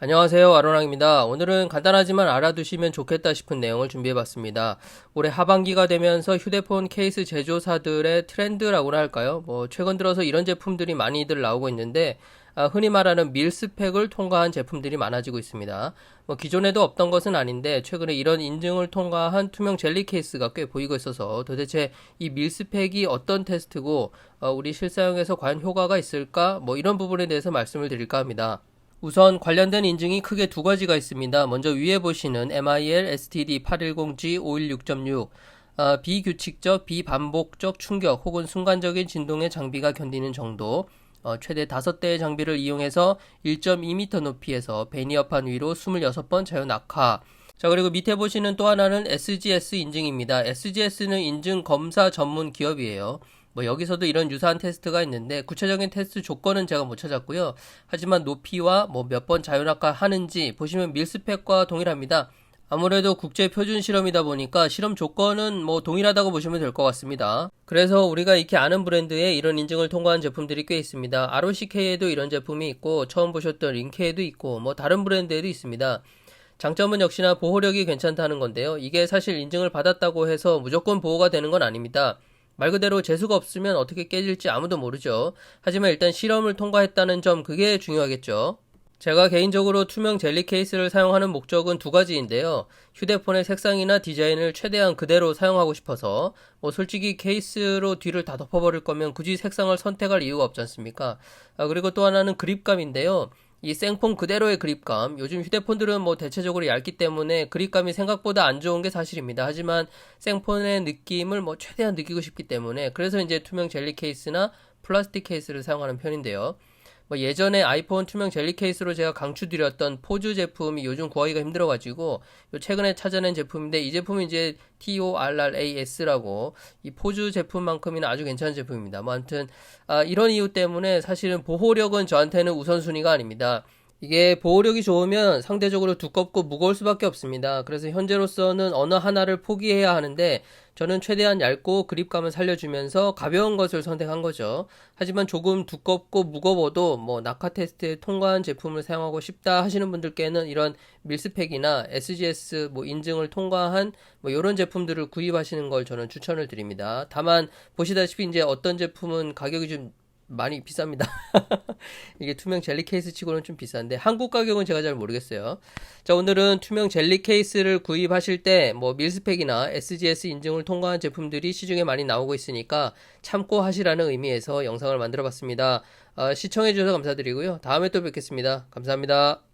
안녕하세요. 아로랑입니다. 오늘은 간단하지만 알아두시면 좋겠다 싶은 내용을 준비해봤습니다. 올해 하반기가 되면서 휴대폰 케이스 제조사들의 트렌드라고나 할까요? 뭐 최근 들어서 이런 제품들이 많이들 나오고 있는데 아, 흔히 말하는 밀스펙을 통과한 제품들이 많아지고 있습니다. 뭐 기존에도 없던 것은 아닌데 최근에 이런 인증을 통과한 투명 젤리 케이스가 꽤 보이고 있어서 도대체 이 밀스펙이 어떤 테스트고 어, 우리 실사용에서 과연 효과가 있을까? 뭐 이런 부분에 대해서 말씀을 드릴까 합니다. 우선 관련된 인증이 크게 두 가지가 있습니다. 먼저 위에 보시는 MIL STD 810G 516.6 어, 비규칙적, 비반복적 충격 혹은 순간적인 진동의 장비가 견디는 정도 어, 최대 5대의 장비를 이용해서 1.2m 높이에서 베니어판 위로 26번 자유 낙하 자 그리고 밑에 보시는 또 하나는 SGS 인증입니다. SGS는 인증 검사 전문 기업이에요. 뭐 여기서도 이런 유사한 테스트가 있는데 구체적인 테스트 조건은 제가 못 찾았고요. 하지만 높이와 뭐 몇 번 자유낙하 하는지 보시면 밀스펙과 동일합니다. 아무래도 국제 표준 실험이다 보니까 실험 조건은 뭐 동일하다고 보시면 될 것 같습니다. 그래서 우리가 익히 아는 브랜드에 이런 인증을 통과한 제품들이 꽤 있습니다. ROCK에도 이런 제품이 있고 처음 보셨던 링케에도 있고 뭐 다른 브랜드에도 있습니다. 장점은 역시나 보호력이 괜찮다는 건데요. 이게 사실 인증을 받았다고 해서 무조건 보호가 되는 건 아닙니다. 말 그대로 재수가 없으면 어떻게 깨질지 아무도 모르죠. 하지만 일단 실험을 통과했다는 점 그게 중요하겠죠. 제가 개인적으로 투명 젤리 케이스를 사용하는 목적은 두 가지인데요. 휴대폰의 색상이나 디자인을 최대한 그대로 사용하고 싶어서 뭐 솔직히 케이스로 뒤를 다 덮어버릴 거면 굳이 색상을 선택할 이유가 없지 않습니까? 아, 그리고 또 하나는 그립감인데요. 이 생폰 그대로의 그립감. 요즘 휴대폰들은 뭐 대체적으로 얇기 때문에 그립감이 생각보다 안 좋은 게 사실입니다. 하지만 생폰의 느낌을 뭐 최대한 느끼고 싶기 때문에 그래서 이제 투명 젤리 케이스나 플라스틱 케이스를 사용하는 편인데요. 뭐 예전에 아이폰 투명 젤리 케이스로 제가 강추드렸던 포즈 제품이 요즘 구하기가 힘들어가지고 최근에 찾아낸 제품인데 이 제품이 이제 TORRAS라고 이 포즈 제품만큼이나 아주 괜찮은 제품입니다. 뭐 아무튼 아, 이런 이유 때문에 사실은 보호력은 저한테는 우선순위가 아닙니다. 이게 보호력이 좋으면 상대적으로 두껍고 무거울 수밖에 없습니다. 그래서 현재로서는 어느 하나를 포기해야 하는데 저는 최대한 얇고 그립감을 살려주면서 가벼운 것을 선택한 거죠. 하지만 조금 두껍고 무거워도 뭐 낙하 테스트에 통과한 제품을 사용하고 싶다 하시는 분들께는 이런 밀스펙이나 SGS 뭐 인증을 통과한 뭐 이런 제품들을 구입하시는 걸 저는 추천을 드립니다. 다만 보시다시피 이제 어떤 제품은 가격이 좀 많이 비쌉니다. 이게 투명 젤리 케이스 치고는 좀 비싼데 한국 가격은 제가 잘 모르겠어요. 자 오늘은 투명 젤리 케이스를 구입하실 때 뭐 밀스펙이나 SGS 인증을 통과한 제품들이 시중에 많이 나오고 있으니까 참고하시라는 의미에서 영상을 만들어 봤습니다. 어, 시청해 주셔서 감사드리고요. 다음에 또 뵙겠습니다. 감사합니다.